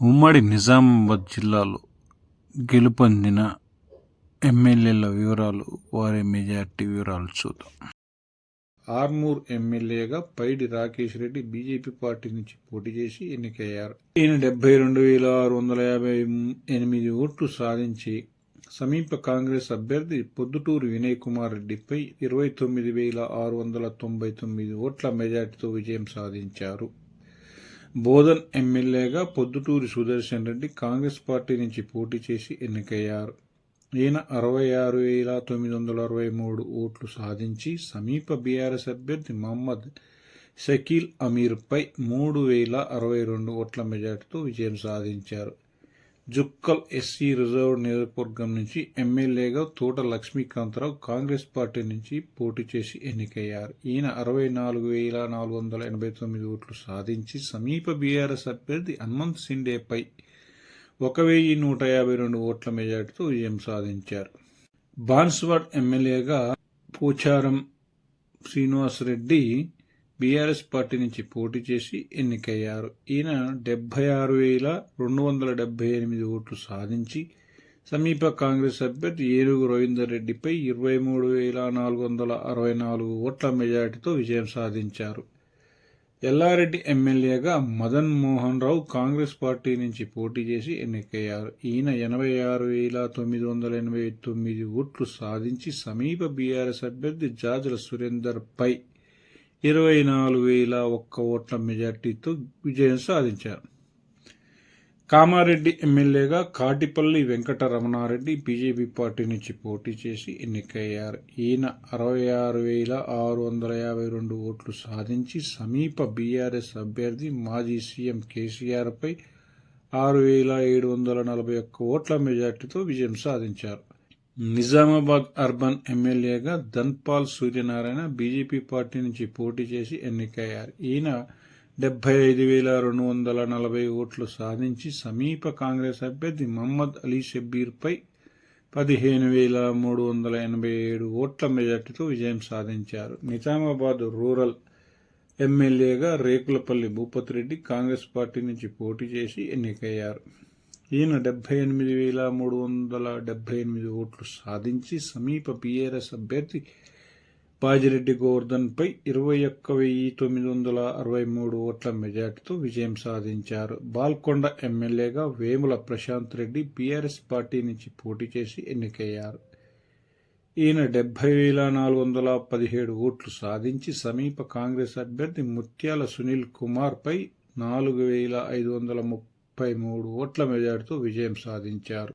ఉమ్మడి నిజామాబాద్ జిల్లాలో గెలుపొందిన ఎమ్మెల్యేల వివరాలు వారి మెజార్టీ వివరాలు చూద్దాం. ఆర్మూర్ ఎమ్మెల్యేగా పైడి రాకేష్ రెడ్డి బీజేపీ పార్టీ నుంచి పోటీ చేసి ఎన్నికయ్యారు. ఈయన డెబ్బై రెండు వేల ఆరు వందల యాభై ఎనిమిది ఓట్లు సాధించి సమీప కాంగ్రెస్ అభ్యర్థి పొద్దుటూరు వినయ్ కుమార్ రెడ్డిపై ఇరవై తొమ్మిది వేల ఆరు వందల తొంభై తొమ్మిది ఓట్ల మెజార్టీతో విజయం సాధించారు. బోధన్ ఎమ్మెల్యేగా పొద్దుటూరి సుదర్శన్ రెడ్డి కాంగ్రెస్ పార్టీ నుంచి పోటీ చేసి ఎన్నికయ్యారు. ఈయన అరవై ఆరు వేల తొమ్మిది వందల అరవై మూడు ఓట్లు సాధించి సమీప బీఆర్ఎస్ అభ్యర్థి మహమ్మద్ షకీల్ అమీర్పై మూడు వేల అరవై రెండు ఓట్ల మెజార్టీతో విజయం సాధించారు. జుక్కల్ ఎస్సీ రిజర్వ్ నియోజకవర్గం నుంచి ఎమ్మెల్యేగా తోట లక్ష్మీకాంతరావు కాంగ్రెస్ పార్టీ నుంచి పోటీ చేసి ఎన్నికయ్యారు. ఈయన అరవై నాలుగు వేల నాలుగు వందల ఎనభై తొమ్మిది ఓట్లు సాధించి సమీప బీఆర్ఎస్ అభ్యర్థి హన్మంత్ సిండేపై ఒక వెయ్యి నూట యాభై రెండు ఓట్ల మెజార్టీతో విజయం సాధించారు. బాన్స్వాడ్ ఎమ్మెల్యేగా పోచారం శ్రీనివాసరెడ్డి బీఆర్ఎస్ పార్టీ నుంచి పోటీ చేసి ఎన్నికయ్యారు. ఈయన డెబ్బై ఆరు వేల రెండు వందల డెబ్బై ఎనిమిది ఓట్లు సాధించి సమీప కాంగ్రెస్ అభ్యర్థి ఏనుగు రవీందర్ రెడ్డిపై ఇరవై మూడు వేల నాలుగు వందల అరవై నాలుగు ఓట్ల మెజార్టీతో విజయం సాధించారు. ఎల్లారెడ్డి ఎమ్మెల్యేగా మదన్ మోహన్ రావు కాంగ్రెస్ పార్టీ నుంచి పోటీ చేసి ఎన్నికయ్యారు. ఈయన ఎనభై ఆరు వేల తొమ్మిది వందల ఎనభై తొమ్మిది ఓట్లు సాధించి సమీప బీఆర్ఎస్ అభ్యర్థి జాజల సురేందర్ పై ఇరవై నాలుగు వేల ఒక్క ఓట్ల మెజార్టీతో విజయం సాధించారు. కామారెడ్డి ఎమ్మెల్యేగా కాటిపల్లి వెంకటరమణారెడ్డి బీజేపీ పార్టీ నుంచి పోటీ చేసి ఎన్నికయ్యారు. ఈయన అరవై ఆరు వేల ఆరు వందల యాభై రెండు ఓట్లు సాధించి సమీప బీఆర్ఎస్ అభ్యర్థి మాజీ సీఎం కేసీఆర్పై ఆరు వేల ఏడు వందల నలభై ఒక్క ఓట్ల మెజార్టీతో విజయం సాధించారు. నిజామాబాద్ అర్బన్ ఎమ్మెల్యేగా ధన్పాల్ సూర్యనారాయణ బీజేపీ పార్టీ నుంచి పోటీ చేసి ఎన్నికయ్యారు. ఈయన డెబ్బై ఐదు వేల రెండు వందల నలభై ఓట్లు సాధించి సమీప కాంగ్రెస్ అభ్యర్థి మహమ్మద్ అలీ షబ్బీర్పై పదిహేను వేల మూడు వందల ఎనభై ఏడు ఓట్ల మెజార్టీతో విజయం సాధించారు. నిజామాబాద్ రూరల్ ఎమ్మెల్యేగా రేకులపల్లి భూపతిరెడ్డి కాంగ్రెస్ పార్టీ నుంచి పోటీ చేసి ఎన్నికయ్యారు. ఈయన డెబ్బై ఎనిమిది వేల మూడు వందల డెబ్బై ఎనిమిది ఓట్లు సాధించి సమీప బీఆర్ఎస్ అభ్యర్థి బాజిరెడ్డి గోవర్ధన్పై ఇరవై ఒక్క వెయ్యి తొమ్మిది వందల అరవై మూడు ఓట్ల మెజార్టీతో విజయం సాధించారు. బాల్కొండ ఎమ్మెల్యేగా వేముల ప్రశాంత్ రెడ్డి బీఆర్ఎస్ పార్టీ నుంచి పోటీ చేసి ఎన్నికయ్యారు. ఈయన డెబ్బై వేల నాలుగు వందల పదిహేడు ఓట్లు సాధించి సమీప కాంగ్రెస్ అభ్యర్థి ముత్యాల సునీల్ కుమార్పై నాలుగు వేల ఐదు వందల ముప్పై ముప్పై మూడు ఓట్ల మెజార్టీతో విజయం సాధించారు.